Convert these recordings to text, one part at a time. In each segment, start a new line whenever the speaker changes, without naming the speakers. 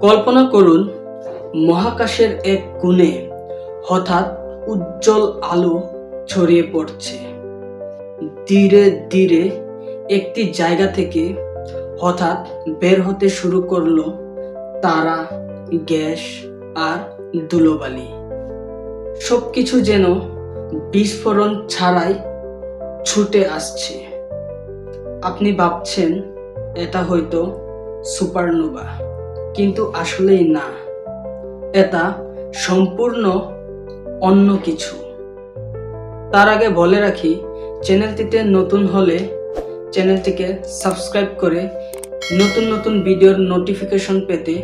কল্পনা করুন, মহাকাশের এক কোণে হঠাৎ উজ্জ্বল আলো ছড়িয়ে পড়ছে। ধীরে ধীরে একটি জায়গা থেকে হঠাৎ বের হতে শুরু করল তারা, গ্যাস আর ধুলোবালি। সবকিছু যেন বিস্ফোরণ ছাড়াই ছুটে আসছে। আপনি ভাবছেন, এটা হয়তো সুপারনোভা। কিন্তু আসলেই না। এটা সম্পূর্ণ অন্য কিছু। তার আগে বলে রাখি, চ্যানেলটিতে নতুন হলে চ্যানেলটিকে সাবস্ক্রাইব করে নতুন নতুন ভিডিওর নোটিফিকেশন পেতে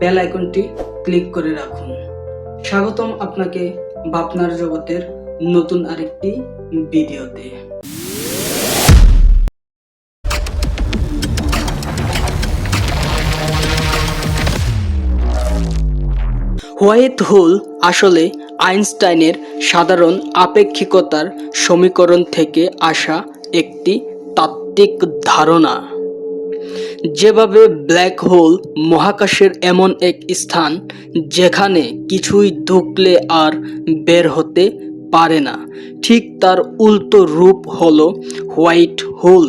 বেল আইকনটি ক্লিক করে রাখুন। স্বাগতম আপনাকে ভাবনার জগতের নতুন আরেকটি ভিডিওতে। হোয়াইট হোল আসলে আইনস্টাইনের সাধারণ আপেক্ষিকতার সমীকরণ থেকে আসা একটি তাত্ত্বিক ধারণা। যেভাবে ব্ল্যাক হোল মহাকাশের এমন এক স্থান যেখানে কিছুই ঢুকলে আর বের হতে পারে না, ঠিক তার উল্টো রূপ হল হোয়াইট হোল।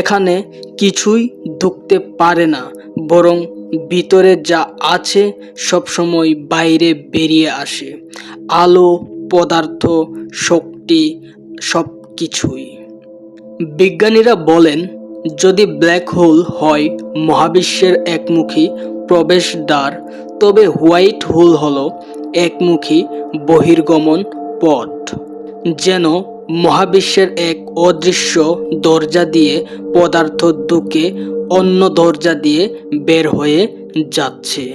এখানে কিছুই ঢুকতে পারে না, বরং ভিতরে যা আছে সবসময় বাইরে বেরিয়ে আসে। আলো, পদার্থ, শক্তি, সব কিছুই। বিজ্ঞানীরা বলেন, যদি ব্ল্যাক হোল হয় মহাবিশ্বের একমুখী প্রবেশদ্বার, তবে হোয়াইট হোল হলো একমুখী বহির্গমন পথ, যেন মহাবিশ্বের এক অদৃশ্য দরজা দিয়ে পদার্থ দুকে অন্য দরজা দিয়ে বের হয়ে যাচ্ছে।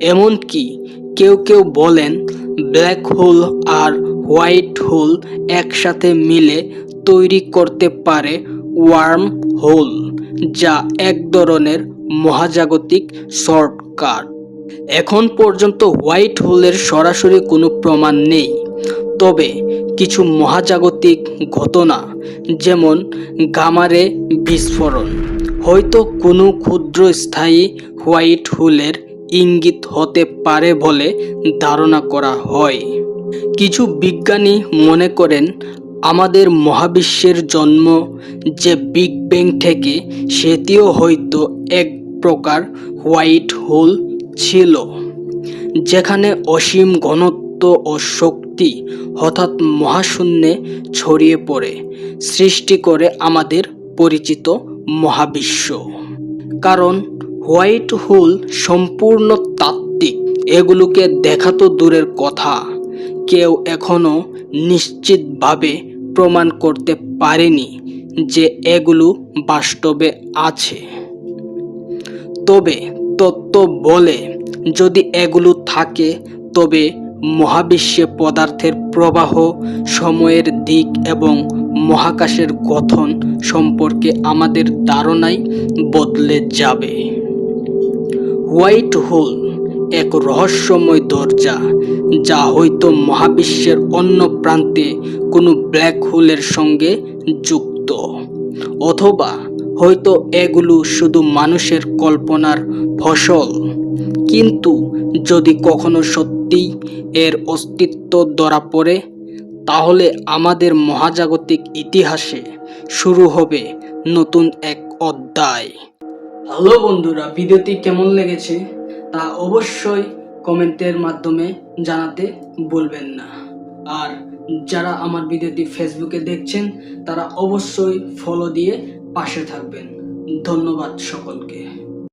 এমনকি কেউ কেউ বলেন, ব্ল্যাক হোল আর হোয়াইট হোল একসাথে মিলে তৈরি করতে পারে ওয়ার্ম হোল, যা এক ধরনের মহাজাগতিক শর্টকাট। এখন পর্যন্ত হোয়াইট হোলের সরাসরি কোনো প্রমাণ নেই। তবে কিছু মহাজাগতিক ঘটনা, যেমন গামারে বিস্ফোরণ। হয়তো কোনো ক্ষুদ্র স্থায়ী হোয়াইট হোলের ইঙ্গিত হতে পারে বলে ধারণা করা হয়। কিছু বিজ্ঞানী মনে করেন, আমাদের মহাবিশ্বের জন্ম যে বিগ ব্যাং থেকে, সেটিও হয়তো এক প্রকার হোয়াইট হোল ছিল, যেখানে অসীম ঘনত্ব ও শক্তি হঠাৎ মহাশূন্যে ছড়িয়ে পড়ে, সৃষ্টি করে আমাদের পরিচিত মহাবিশ্ব। কারণ হোয়াইট হোল সম্পূর্ণ তাত্ত্বিক, এগুলোকে দেখা তো দূরের কথা, কেউ এখনও নিশ্চিতভাবে প্রমাণ করতে পারেনি যে এগুলো বাস্তবে আছে। তবে তত্ত্ব বলে, যদি এগুলো থাকে, তবে মহাবিশ্বে পদার্থের প্রবাহ, সময়ের দিক এবং মহাকাশের গঠন সম্পর্কে আমাদের ধারণাই বদলে যাবে। হোয়াইট হোল এক রহস্যময় দরজা যা হয়তো মহাবিশ্বের অন্য প্রান্তে কোনো ব্ল্যাক হোলের সঙ্গে যুক্ত, অথবা হয়তো এগুলো শুধু মানুষের কল্পনার ফসল। কিন্তু যদি কখনো সত্যিই এর অস্তিত্ব ধরা পড়ে, তাহলে আমাদের মহাজাগতিক ইতিহাসে শুরু হবে নতুন এক অধ্যায়। হ্যালো বন্ধুরা, ভিডিওটি কেমন লেগেছে তা অবশ্যই কমেন্টের মাধ্যমে জানাতে বলবেন না। আর যারা আমার ভিডিওটি ফেসবুকে দেখছেন, তারা অবশ্যই ফলো দিয়ে পাশে থাকবেন। ধন্যবাদ সকলকে।